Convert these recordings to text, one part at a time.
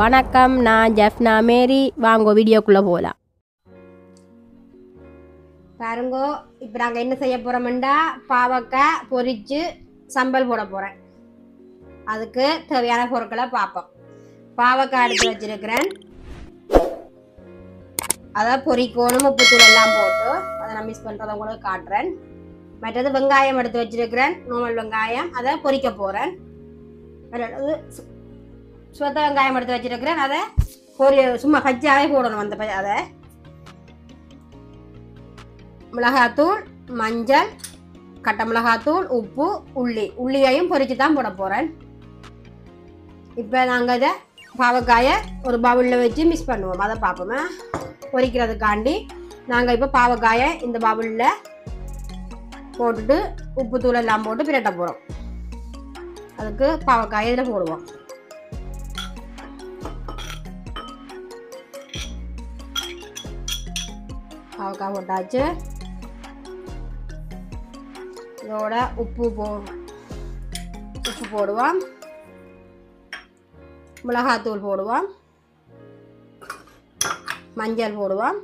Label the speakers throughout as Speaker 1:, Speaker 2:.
Speaker 1: வணக்கம் நான் ஜெஃப்னா மேரி. வாங்கோ வீடியோக்குள்ளே போகலாம்
Speaker 2: பாருங்கோ இப்போ நாங்கள் என்ன செய்ய போகிறோம்டா பாவக்காய் பொரித்து சம்பல் போட போகிறேன் அதுக்கு தேவையான பொருட்களை பார்ப்போம். பாவக்காய் எடுத்து வச்சிருக்கிறேன். அதை பொரிக்கணும் உப்புத்தூள் எல்லாம் போட்டு. அதை நான் மிஸ் பண்ணுறதை உங்களுக்கு காட்டுறேன். மற்றது வெங்காயம் எடுத்து வச்சிருக்கிறேன். நோமல் வெங்காயம். அதை பொரிக்க போகிறேன் சுத்த வெங்காயம் எடுத்து வச்சிருக்கிறேன். அதை ஒரு சும்மா பச்சையாகவே போடணும் அந்த அதை. மிளகாத்தூள் மஞ்சள் கட்ட மிளகாத்தூள் உப்பு உள்ளி. உள்ளியையும் பொறிச்சு தான் போட போகிறேன் இப்போ நாங்கள் இதை பாவக்காயை ஒரு பவுலில் வச்சு மிக்ஸ் பண்ணுவோம். அதை பார்ப்போமே? பொரிக்கிறதுக்காண்டி நாங்கள் இப்போ பாவக்காயை இந்த பவுலில் போட்டுட்டு உப்பு தூள் எல்லாம் போட்டு பிரட்ட போகிறோம் அதுக்கு பாவக்காயை இதில் போடுவோம். பாவக்காய் போட்டாச்சு இதோட உப்பு போ உப்பு போடுவோம் மிளகாத்தூள் போடுவோம் மஞ்சள் போடுவோம்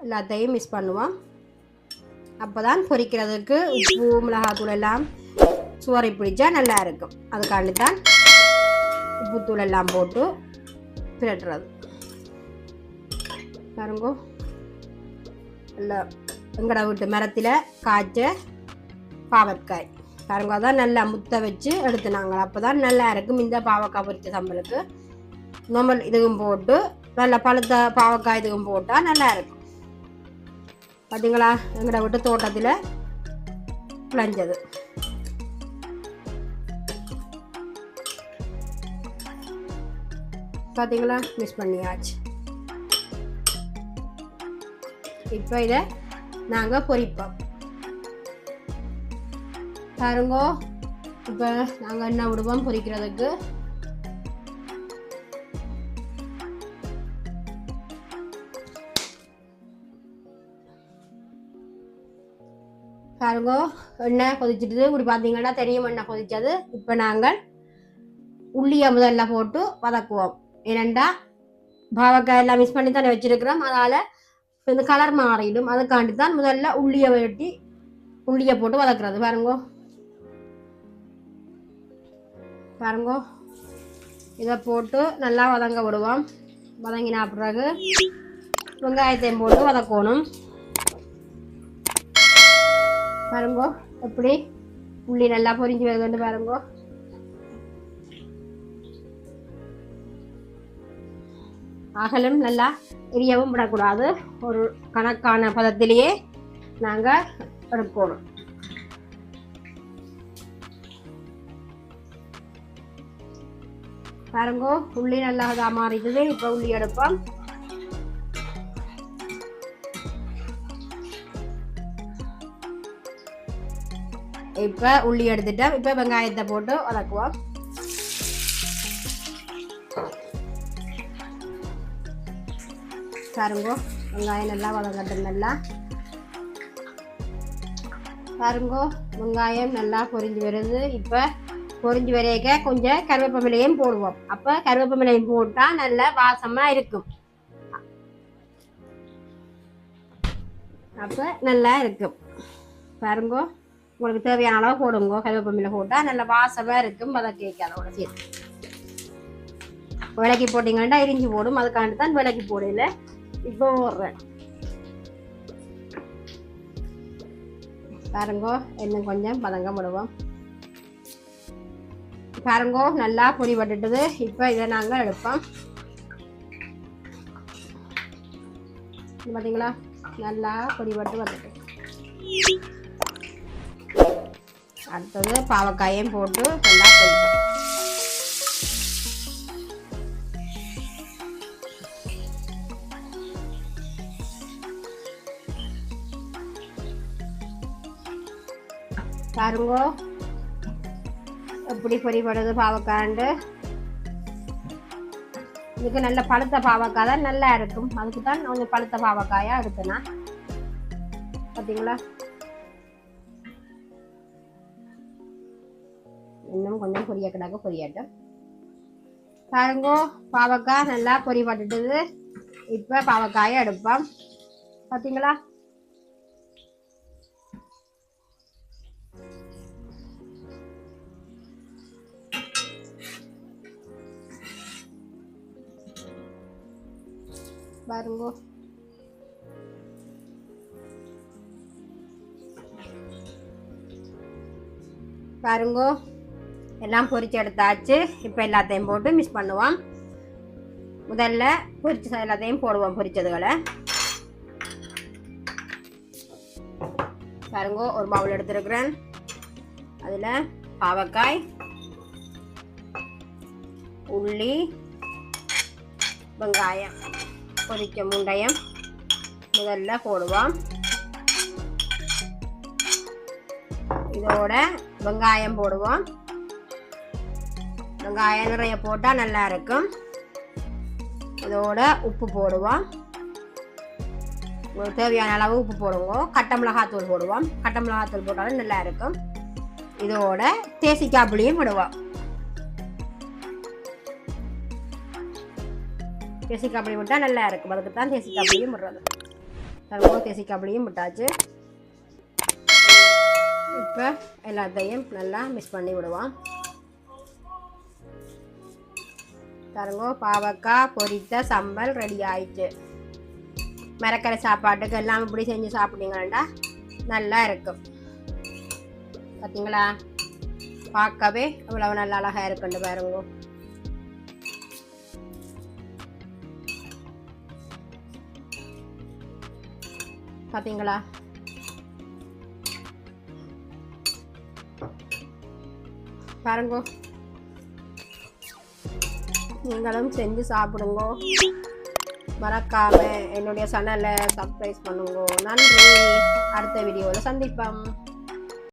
Speaker 2: எல்லாத்தையும் மிக்ஸ் பண்ணுவோம் அப்போ தான் பொரிக்கிறதுக்கு உப்பு மிளகாத்தூள் எல்லாம் சுவரை பிடிச்சா நல்லா இருக்கும் அதுக்காண்டி தான் உப்புத்தூள் எல்லாம் போட்டு பிரட்டுறது பாருங்கோ. நல்லா எங்கட வீட்டு மரத்தில் காய்ச்ச பாவற்காய் பாருங்க அதான் நல்லா முத்த வச்சு எடுத்துனாங்க. அப்போ தான் நல்லா இருக்கும் இந்த பாவக்காய் பொரிச்ச சம்பளுக்கு. நம்ம இதுவும் போட்டு நல்லா பழுத்த பாவக்காய் இதுவும் போட்டால் நல்லா இருக்கும். பார்த்தீங்களா எங்கட வீட்டு தோட்டத்தில் விளைஞ்சது பார்த்தீங்களா மிஸ் பண்ணியாச்சு. இப்போ இதை நாங்கள் பொரிப்போம் பாருங்கோ இப்போ நாங்கள் என்ன விடுவோம் பொரிக்கிறதுக்கு பாருங்க எண்ணெய் கொதிச்சிட்டு இப்படி பார்த்தீங்கன்னா தெரியும் எண்ணெய் கொதிச்சது இப்போ நாங்கள் உள்ளியை முதல்ல போட்டு வதக்குவோம். ஏனண்டா பாவக்காய் எல்லாம் மிஸ் பண்ணி தானே வச்சிருக்கிறோம். இப்போ இந்த கலர் மாறிடும். அதுக்காண்டி தான் முதல்ல உள்ளியை வெட்டி உள்ளியை போட்டு வதக்குறது. பாருங்கோ. பாருங்கோ. இதை போட்டு நல்லா வதங்க விடுவோம். வதங்கினா பிறகு வெங்காயத்தையும் போட்டு வதக்கணும். பாருங்கோ எப்படி? உள்ளி நல்லா பொரிஞ்சு வருதுன்னு பாருங்கோ. அகலும் நல்லா எரியவும் விடக்கூடாது. ஒரு கணக்கான பதத்திலேயே நாங்கள் எடுக்கணும் பாருங்கோ உள்ளி நல்லா இதாக மாறிடுது இப்போ உள்ளி எடுப்போம். இப்போ உள்ளி எடுத்துட்டோம். இப்போ வெங்காயத்தை போட்டு வதக்குவோம். பாருங்கோ. வெங்காயம் நல்லா வதங்கட்டும் நல்லா. பாருங்கோ வெங்காயம் நல்லா பொரிஞ்சு வருது. இப்போ பொரிஞ்சு வரையக்க கொஞ்சம் கருவேப்பமிலையும் போடுவோம். அப்போ கருவேப்பமிலையும் போட்டால் நல்ல வாசமாக இருக்கும். அப்போ நல்லா இருக்கும். பாருங்கோ உங்களுக்கு தேவையான அளவு போடுங்க. கருவேப்பமிலை போட்டால் நல்ல வாசமாக இருக்கும். வதக்கேக்கு அதோட சேர்த்து விலைக்கு போட்டிங்கன்னா இரிஞ்சு போடும். அதுக்காண்டி தான் விலைக்கு போடல. இப்போ போடுறேன் பாருங்கோ இன்னும் கொஞ்சம் பதங்க விடுவோம் பாருங்கோ நல்லா பொடி பட்டுட்டது இப்போ இதை நாங்கள் எடுப்போம் பார்த்தீங்களா நல்லா பொடி பட்டு வந்துட்டு அடுத்தது பாவக்காயும் போட்டு நல்லா பொரிப்போம் பாருங்கோ. எப்படி பொரிப்படுது பாவக்காண்டு? இதுக்கு நல்ல பழுத்த பாவக்காய் தான் நல்லா இருக்கும். அதுக்கு தான் கொஞ்சம் பழுத்த பாவக்காயா இருக்குண்ணா. பார்த்தீங்களா இன்னும் கொஞ்சம் பொரிய கிடக்க பொரியட்டும். பாருங்கோ பாவக்காய் நல்லா பொரி பட்டுட்டது. இப்போ பாவக்காயை எடுப்போம். பார்த்தீங்களா பாருங்க. பாருங்க. எல்லாம் பொரிச்சு எடுத்தாச்சு. இப்போ எல்லாத்தையும் போட்டு மிக்ஸ் பண்ணுவோம். முதல்ல பொரிச்ச எல்லாத்தையும் போடுவோம் பொரிச்சதுகளை. பாருங்க ஒரு பவுல் எடுத்துருக்குறேன். அதில் பாவக்காய் உள்ளி வெங்காயம். கொதிக்க முண்டையம் முதல்ல போடுவோம் இதோட வெங்காயம் போடுவோம் வெங்காயம் நிறைய போட்டால் நல்லா இருக்கும் இதோட உப்பு போடுவோம் உங்களுக்கு தேவையான அளவு உப்பு போடுவோம் கட்டை மிளகாத்தூள் போடுவோம் கட்டை மிளகாத்தூள் போட்டாலும் நல்லா இருக்கும் இதோட தேசிக்காய் புளியும் விடுவோம் தேசி புளி விட்டால் நல்லா இருக்கும் அதுக்கு தான் தேசி புளியும் விடுறது தருவோம் தேசி புளியும் விட்டாச்சு இப்போ எல்லாத்தையும் நல்லா மிக்ஸ் பண்ணி விடுவோம். தருங்கோ பாவக்காய் பொரித்த சம்பல் ரெடி ஆயிடுச்சு. மரக்கரை சாப்பாட்டுக்கு எல்லாம் இப்படி செஞ்சு சாப்பிட்டீங்கன்னா நல்லா இருக்கும் பார்த்தீங்களா பார்க்கவே அவ்வளவு நல்லா அழகாக இருக்குன்னு பாருங்க. பார்த்தீங்களா பாருங்க. நீங்களும் செஞ்சு சாப்பிடுங்க. மறக்காம என்னுடைய சேனலை சப்ஸ்கிரைப் பண்ணுங்க. நன்றி. அடுத்த வீடியோவில் சந்திப்போம்.